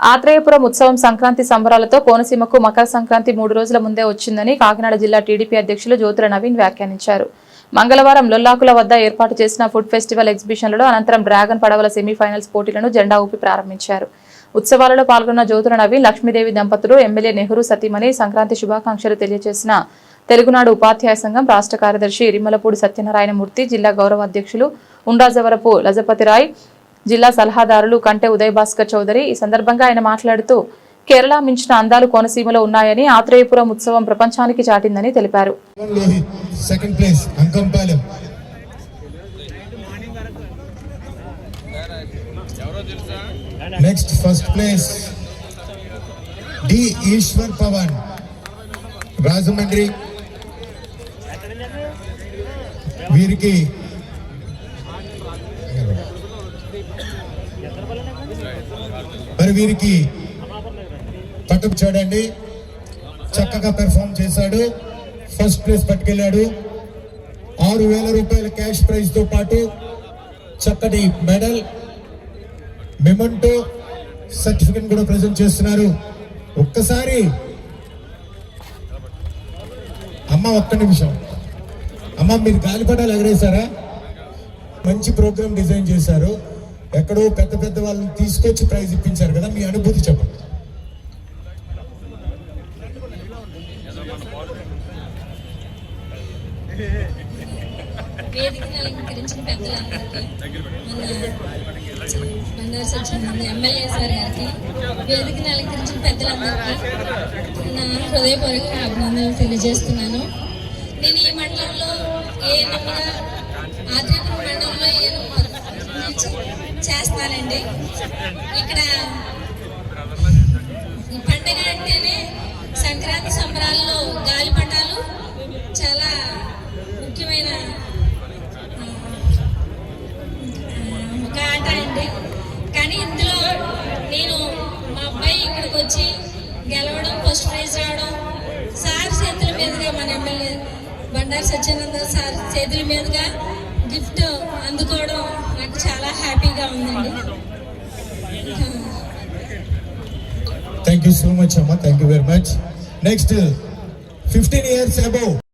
ఆత్రేయపురం ఉత్సవం సంక్రాంతి సంబరాలతో కోనసీమకు మకర సంక్రాంతి మూడు రోజుల ముందే వచ్చిందని కాకినాడ జిల్లా టీడీపీ అధ్యక్షులు జ్యోతుల నవీన్ వ్యాఖ్యానించారు. మంగళవారం లొల్లాకుల వద్ద ఏర్పాటు చేసిన ఫుడ్ ఫెస్టివల్ ఎగ్జిబిషన్లలో అనంతరం డ్రాగన్ పడవల సెమీఫైనల్స్ పోటీలను జెండా ఊపి ప్రారంభించారు. ఉత్సవాలలో పాల్గొన్న జ్యోతుల నవీన్ లక్ష్మీదేవి దంపతులు ఎమ్మెల్యే నెహ్రూ సతీమణి సంక్రాంతి శుభాకాంక్షలు తెలియజేసిన తెలుగునాడు ఉపాధ్యాయ సంఘం రాష్ట్ర కార్యదర్శి ఇరిమలపూడి సత్యనారాయణమూర్తి జిల్లా గౌరవ అధ్యక్షులు ఉండ్రాజవరపు లజపతిరాయ్ జిల్లా సలహాదారులు కంటే ఉదయ్ భాస్కర్ చౌదరి. ఈ సందర్భంగా ఆయన మాట్లాడుతూ కేరళ మించిన అందాలు కోనసీమలో ఉన్నాయని ఆత్రేయపురం ఉత్సవం ప్రపంచానికి చాటిందని తెలిపారు. Next first place D Eshwar Pavan Rajahmundry. వీరికి మరి వీరికి పట్టుకు చూడండి చక్కగా పెర్ఫామ్ చేశాడు. ఫస్ట్ ప్లేస్ పట్టుకెళ్ళాడు. ఆరు వేల రూపాయల క్యాష్ ప్రైజ్తో పాటు చక్కటి మెడల్ మెమంటో సర్టిఫికెట్ కూడా ప్రజెంట్ చేస్తున్నారు. ఒక్కసారి అమ్మ ఒక్క నిమిషం. అమ్మ మీరు గాలిపటాలు ఎగరేశారా? మంచి ప్రోగ్రామ్ డిజైన్ చేశారు. ఎక్కడో పెద్ద పెద్ద వాళ్ళని తీసుకొచ్చి ప్రైజ్ ఇప్పించారు కదా మీ అనుభూతి చెప్పండి. వేదికను అలంకరించిన పెద్దలందరికీ మన బండారు ఎమ్మెల్యే సార్ గారికి వేదికను అలంకరించిన పెద్దలందరికీ నా హృదయపూర్వక అభినందనలు తెలియజేస్తున్నాను. నేను ఈ మండలంలో ఏ నమ్మగా ఆత్రేపురం మండలంలో చెప్పాలండి. ఇక్కడ పండుగ పండగ అంటేనే సంక్రాంతి సంబరాల్లో గాలిపటాలు చాలా ముఖ్యమైన ఒక ఆట అండి. కానీ ఇందులో నేను మా అబ్బాయి ఇక్కడికి వచ్చి గెలవడం ఫస్ట్ ప్రైజ్ రావడం సార్ చేతుల మీదుగా మన ఎమ్మెల్యే బండారు సత్యానంద సార్ చేతుల మీదుగా గిఫ్ట్ అందుకోవడం నాకు చాలా హ్యాపీగా ఉందండి. థ్యాంక్ యూ సో మచ్ అమ్మ thank you very much next fifteen years above